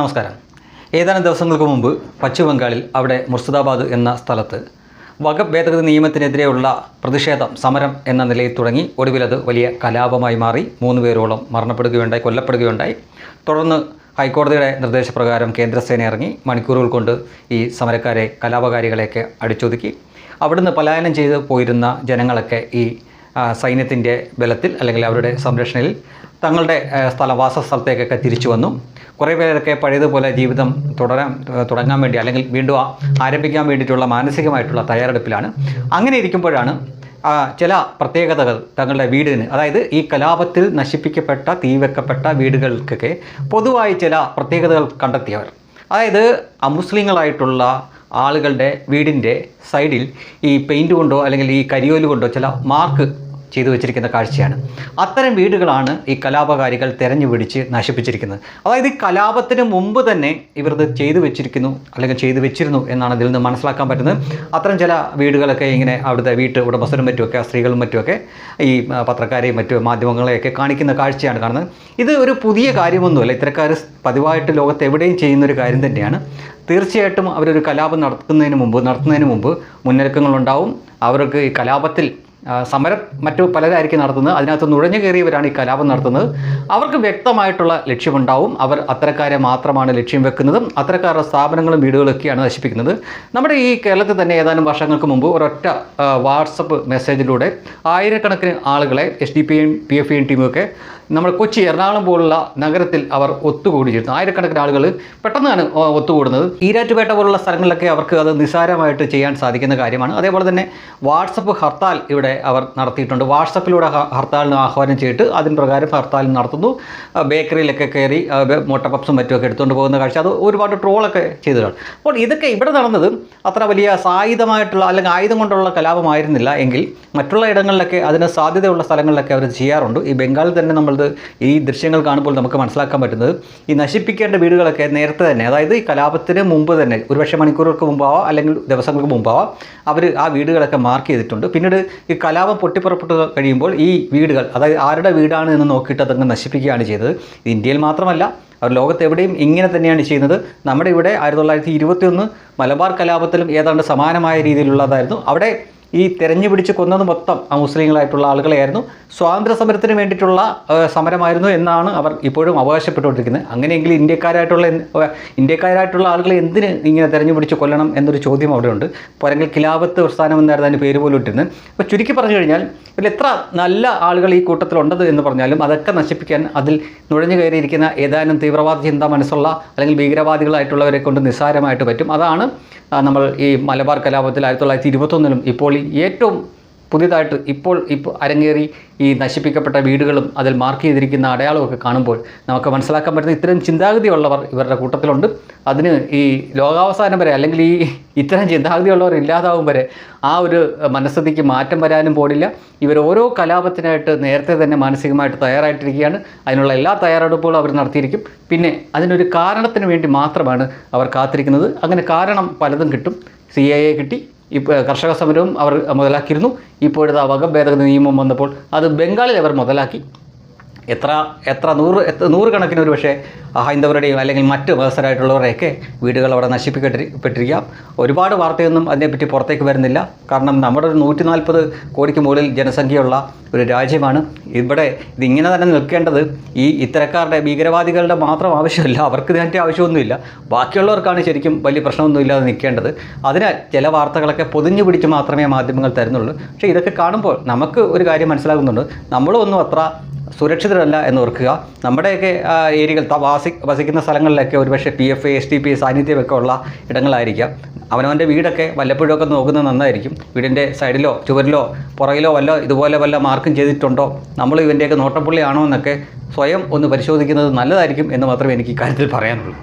നമസ്കാരം. ഏതാനും ദിവസങ്ങൾക്ക് മുമ്പ് പശ്ചിമ ബംഗാളിൽ അവിടെ മുർഷിദാബാദ് എന്ന സ്ഥലത്ത് വകഫ് ഭേദഗതി നിയമത്തിനെതിരെയുള്ള പ്രതിഷേധം സമരം എന്ന നിലയിൽ തുടങ്ങി. ഒടുവിലത് വലിയ കലാപമായി മാറി. മൂന്ന് പേരോളം മരണപ്പെടുകയുണ്ടായി കൊല്ലപ്പെടുകയുണ്ടായി. തുടർന്ന് ഹൈക്കോടതിയുടെ നിർദ്ദേശപ്രകാരം കേന്ദ്രസേന ഇറങ്ങി. മണിക്കൂറുകൾ കൊണ്ട് ഈ സമരക്കാരെ കലാപകാരികളെയൊക്കെ അടിച്ചൊതുക്കി. അവിടുന്ന് പലായനം ചെയ്ത് പോയിരുന്ന ജനങ്ങളൊക്കെ ഈ സൈന്യത്തിന്റെ ബലത്തിൽ അല്ലെങ്കിൽ അവരുടെ സംരക്ഷണയിൽ തങ്ങളുടെ സ്ഥലവാസ സ്ഥല വാസ സ്ഥലത്തേക്കൊക്കെ തിരിച്ചു വന്നു. കുറേ പേരൊക്കെ പഴയതുപോലെ ജീവിതം തുടരാൻ തുടങ്ങാൻ വേണ്ടി അല്ലെങ്കിൽ വീണ്ടും ആരംഭിക്കാൻ വേണ്ടിയിട്ടുള്ള മാനസികമായിട്ടുള്ള തയ്യാറെടുപ്പിലാണ്. അങ്ങനെ ഇരിക്കുമ്പോഴാണ് ചില പ്രത്യേകതകൾ തങ്ങളുടെ വീടിന്. അതായത് ഈ കലാപത്തിൽ നശിപ്പിക്കപ്പെട്ട തീവെക്കപ്പെട്ട വീടുകൾക്കൊക്കെ പൊതുവായി ചില പ്രത്യേകതകൾ കണ്ടെത്തിയവർ. അതായത് അമുസ്ലിങ്ങളായിട്ടുള്ള ആളുകളുടെ വീടിന്റെ സൈഡിൽ ഈ പെയിന്റ് കൊണ്ടോ അല്ലെങ്കിൽ ഈ കരിയോൽ കൊണ്ടോ ചില മാർക്ക് ചെയ്തു വെച്ചിരിക്കുന്ന കാഴ്ചയാണ്. അത്തരം വീടുകളാണ് ഈ കലാപകാരികൾ തെരഞ്ഞു പിടിച്ച് നശിപ്പിച്ചിരിക്കുന്നത്. അതായത് ഈ കലാപത്തിന് മുമ്പ് തന്നെ ഇവർ ഇത് ചെയ്തു വെച്ചിരിക്കുന്നു അല്ലെങ്കിൽ ചെയ്തു വെച്ചിരുന്നു എന്നാണ് ഇതിൽ നിന്ന് മനസ്സിലാക്കാൻ പറ്റുന്നത്. അത്തരം ചില വീടുകളൊക്കെ ഇങ്ങനെ അവിടുത്തെ വീട്ട് ഉടമസ്ഥരും മറ്റുമൊക്കെ സ്ത്രീകളും മറ്റുമൊക്കെ ഈ പത്രക്കാരെയും മറ്റു മാധ്യമങ്ങളെയൊക്കെ കാണിക്കുന്ന കാഴ്ചയാണ് കാണുന്നത്. ഇത് ഒരു പുതിയ കാര്യമൊന്നുമല്ല. ഇത്തരക്കാർ പതിവായിട്ട് ലോകത്ത് എവിടെയും ചെയ്യുന്ന ഒരു കാര്യം തന്നെയാണ്. തീർച്ചയായിട്ടും അവരൊരു കലാപം നടത്തുന്നതിന് മുമ്പ് നടത്തുന്നതിന് മുമ്പ് മുന്നൊരുക്കങ്ങളുണ്ടാവും. അവർക്ക് ഈ കലാപത്തിൽ സമരം മറ്റു പലരായിരിക്കും നടത്തുന്നത്. അതിനകത്ത് നുഴഞ്ഞു കയറിയവരാണ് ഈ കലാപം നടത്തുന്നത്. അവർക്ക് വ്യക്തമായിട്ടുള്ള ലക്ഷ്യമുണ്ടാവും. അവർ അത്തരക്കാരെ മാത്രമാണ് ലക്ഷ്യം വെക്കുന്നതും അത്തരക്കാരുടെ സ്ഥാപനങ്ങളും വീടുകളൊക്കെയാണ് നശിപ്പിക്കുന്നത്. നമ്മുടെ ഈ കേരളത്തിൽ തന്നെ ഏതാനും വർഷങ്ങൾക്ക് മുമ്പ് ഒരൊറ്റ വാട്സപ്പ് മെസ്സേജിലൂടെ ആയിരക്കണക്കിന് ആളുകളെ S D P M P F I ടീമൊക്കെ നമ്മൾ കൊച്ചി എറണാകുളം പോലുള്ള നഗരത്തിൽ അവർ ഒത്തുകൂടിയിരുന്നു ആയിരക്കണക്കിന് ആളുകൾ പെട്ടെന്നാണ് ഒത്തുകൂടുന്നത്. ഈരാറ്റുപേട്ട പോലുള്ള സ്ഥലങ്ങളിലൊക്കെ അവർക്ക് അത് നിസ്സാരമായിട്ട് ചെയ്യാൻ സാധിക്കുന്ന കാര്യമാണ്. അതേപോലെ തന്നെ വാട്സപ്പ് ഹർത്താൽ ഇവിടെ അവർ നടത്തിയിട്ടുണ്ട്. വാട്സപ്പിലൂടെ ഹർത്താലിന് ആഹ്വാനം ചെയ്തിട്ട് അതിന് പ്രകാരം ഹർത്താൽ നടത്തുന്നു. ബേക്കറിയിലൊക്കെ കയറി മുട്ടപ്പപ്സും മറ്റുമൊക്കെ എടുത്തുകൊണ്ട് പോകുന്ന കാഴ്ച. അത് ഒരുപാട് ട്രോളൊക്കെ ചെയ്തതാണ്. അപ്പോൾ ഇതൊക്കെ ഇവിടെ നടന്നത് അത്ര വലിയ സായുധമായിട്ടുള്ള അല്ലെങ്കിൽ ആയുധം കൊണ്ടുള്ള കലാപമായിരുന്നില്ല. എങ്കിൽ മറ്റുള്ള ഇടങ്ങളിലൊക്കെ അതിന് സാധ്യതയുള്ള സ്ഥലങ്ങളിലൊക്കെ അവർ ചെയ്യാറുണ്ട്. ഈ ബംഗാളിൽ തന്നെ നമ്മളത് ഈ ദൃശ്യങ്ങൾ കാണുമ്പോൾ നമുക്ക് മനസ്സിലാക്കാൻ പറ്റുന്നത് ഈ നശിപ്പിക്കേണ്ട വീടുകളൊക്കെ നേരത്തെ തന്നെ അതായത് ഈ കലാപത്തിന് മുമ്പ് തന്നെ ഒരുപക്ഷെ മണിക്കൂറുകൾക്ക് മുമ്പാവാം അല്ലെങ്കിൽ ദിവസങ്ങൾക്ക് മുമ്പാവാം അവർ ആ വീടുകളൊക്കെ മാർക്ക് ചെയ്തിട്ടുണ്ട്. പിന്നീട് ഈ കലാപം പൊട്ടിപ്പുറപ്പെട്ട് കഴിയുമ്പോൾ ഈ വീടുകൾ അതായത് ആരുടെ വീടാണ് എന്ന് നോക്കിയിട്ട് അതങ്ങ് നശിപ്പിക്കുകയാണ് ചെയ്തത്. ഇന്ത്യയിൽ മാത്രമല്ല അവർ ലോകത്ത് എവിടെയും ഇങ്ങനെ തന്നെയാണ് ചെയ്യുന്നത്. നമ്മുടെ ഇവിടെ ആയിരത്തി തൊള്ളായിരത്തി ഇരുപത്തിയൊന്ന് മലബാർ കലാപത്തിലും ഏതാണ്ട് സമാനമായ രീതിയിലുള്ളതായിരുന്നു. അവിടെ ഈ തെരഞ്ഞു പിടിച്ച് കൊന്നത് മൊത്തം ആ മുസ്ലിങ്ങളായിട്ടുള്ള ആളുകളെയായിരുന്നു. സ്വാതന്ത്ര്യ സമരത്തിന് വേണ്ടിയിട്ടുള്ള സമരമായിരുന്നു എന്നാണ് അവർ ഇപ്പോഴും അവകാശപ്പെട്ടുകൊണ്ടിരിക്കുന്നത്. അങ്ങനെയെങ്കിൽ ഇന്ത്യക്കാരായിട്ടുള്ള ഇന്ത്യക്കാരായിട്ടുള്ള ആളുകളെ എന്തിന് ഇങ്ങനെ തെരഞ്ഞു പിടിച്ച് കൊല്ലണം എന്നൊരു ചോദ്യം അവിടെ ഉണ്ട് പോരെങ്കിൽ കിലാപത്ത് പ്രസ്ഥാനം എന്നായിരുന്നു അതിന്റെ പേര് പോലും ഇട്ടിരുന്നത്. അപ്പോൾ ചുരുക്കി പറഞ്ഞു കഴിഞ്ഞാൽ ഇതിൽ എത്ര നല്ല ആളുകൾ ഈ കൂട്ടത്തിലുണ്ടത് എന്ന് പറഞ്ഞാലും അതൊക്കെ നശിപ്പിക്കാൻ അതിൽ നുഴഞ്ഞു കയറിയിരിക്കുന്ന ഏതാനും തീവ്രവാദ ചിന്ത മനസ്സുള്ള അല്ലെങ്കിൽ ഭീകരവാദികളായിട്ടുള്ളവരെ കൊണ്ട് നിസ്സാരമായിട്ട് പറ്റും. അതാണ് നമ്മൾ ഈ മലബാർ കലാപത്തിൽ ആയിരത്തി തൊള്ളായിരത്തി ഇരുപത്തൊന്നിലും ഇപ്പോൾ ഏറ്റവും പുതിയതായിട്ട് ഇപ്പോൾ ഇപ്പോൾ അരങ്ങേറി ഈ നശിപ്പിക്കപ്പെട്ട വീടുകളും അതിൽ മാർക്ക് ചെയ്തിരിക്കുന്ന അടയാളമൊക്കെ കാണുമ്പോൾ നമുക്ക് മനസ്സിലാക്കാൻ പറ്റുന്ന ഇത്തരം ചിന്താഗതിയുള്ളവർ ഇവരുടെ കൂട്ടത്തിലുണ്ട്. അതിന് ഈ ലോകാവസാനം വരെ അല്ലെങ്കിൽ ഈ ഇത്തരം ചിന്താഗതിയുള്ളവർ ഇല്ലാതാവും വരെ ആ ഒരു മനസ്ഥിതിക്ക് മാറ്റം വരാനും പോടില്ല. ഇവർ ഓരോ കലാപത്തിനായിട്ട് നേരത്തെ തന്നെ മാനസികമായിട്ട് തയ്യാറായിട്ടിരിക്കുകയാണ്. അതിനുള്ള എല്ലാ തയ്യാറെടുപ്പുകളും അവർ നടത്തിയിരിക്കും. പിന്നെ അതിനൊരു കാരണത്തിന് വേണ്ടി മാത്രമാണ് അവർ കാത്തിരിക്കുന്നത്. അങ്ങനെ കാരണം പലതും കിട്ടും. സി എ കിട്ടി. ഇപ്പോൾ കർഷക സമരവും അവർ മുതലാക്കിയിരുന്നു. ഇപ്പോഴത്തെ വകഭേദഗതി നിയമം വന്നപ്പോൾ അത് ബംഗാളിൽ അവർ മുതലാക്കി. എത്ര എത്ര നൂറ് എത്ര നൂറുകണക്കിന് ഒരു പക്ഷേ ഹൈന്ദവരുടെയും അല്ലെങ്കിൽ മറ്റ് മതസ്ഥരായിട്ടുള്ളവരുടെയൊക്കെ വീടുകൾ അവിടെ നശിപ്പിക്കപ്പെട്ടിരിക്കാം ഒരുപാട് വാർത്തയൊന്നും അതിനെപ്പറ്റി പുറത്തേക്ക് വരുന്നില്ല. കാരണം നമ്മുടെ ഒരു നൂറ്റി നാൽപ്പത് കോടിക്ക് മുകളിൽ ജനസംഖ്യയുള്ള ഒരു രാജ്യമാണ്. ഇവിടെ ഇതിങ്ങനെ തന്നെ നിൽക്കേണ്ടത് ഈ ഇത്തരക്കാരുടെ ഭീകരവാദികളുടെ മാത്രം ആവശ്യമില്ല. അവർക്ക് ഇതിന്റെ ആവശ്യമൊന്നുമില്ല. ബാക്കിയുള്ളവർക്കാണ് ശരിക്കും വലിയ പ്രശ്നമൊന്നുമില്ലാതെ നിൽക്കേണ്ടത്. അതിനാൽ ചില വാർത്തകളൊക്കെ പൊതിഞ്ഞു പിടിച്ച് മാത്രമേ മാധ്യമങ്ങൾ തരുന്നുള്ളൂ. പക്ഷേ ഇതൊക്കെ കാണുമ്പോൾ നമുക്ക് ഒരു കാര്യം മനസ്സിലാകുന്നുണ്ട്. നമ്മളൊന്നും അത്ര സുരക്ഷിതരല്ല എന്ന് ഓർക്കുക. നമ്മുടെയൊക്കെ ഏരിയകൾ വാസി വസിക്കുന്ന സ്ഥലങ്ങളിലൊക്കെ ഒരുപക്ഷെ P F S T P സാന്നിധ്യമൊക്കെ ഉള്ള ഇടങ്ങളായിരിക്കാം. അവനവന്റെ വീടൊക്കെ വല്ലപ്പോഴൊക്കെ നോക്കുന്നത് നന്നായിരിക്കും. വീടിന്റെ സൈഡിലോ ചുവരിലോ പുറകിലോ വല്ല ഇതുപോലെ വല്ല മാർക്കും ചെയ്തിട്ടുണ്ടോ? നമ്മൾ ഇവന്റെയൊക്കെ നോട്ടപ്പുള്ളിയാണോ എന്നൊക്കെ സ്വയം ഒന്ന് പരിശോധിക്കുന്നത് നല്ലതായിരിക്കും എന്ന് മാത്രമേ എനിക്ക് ഇക്കാര്യത്തിൽ പറയാനുള്ളൂ.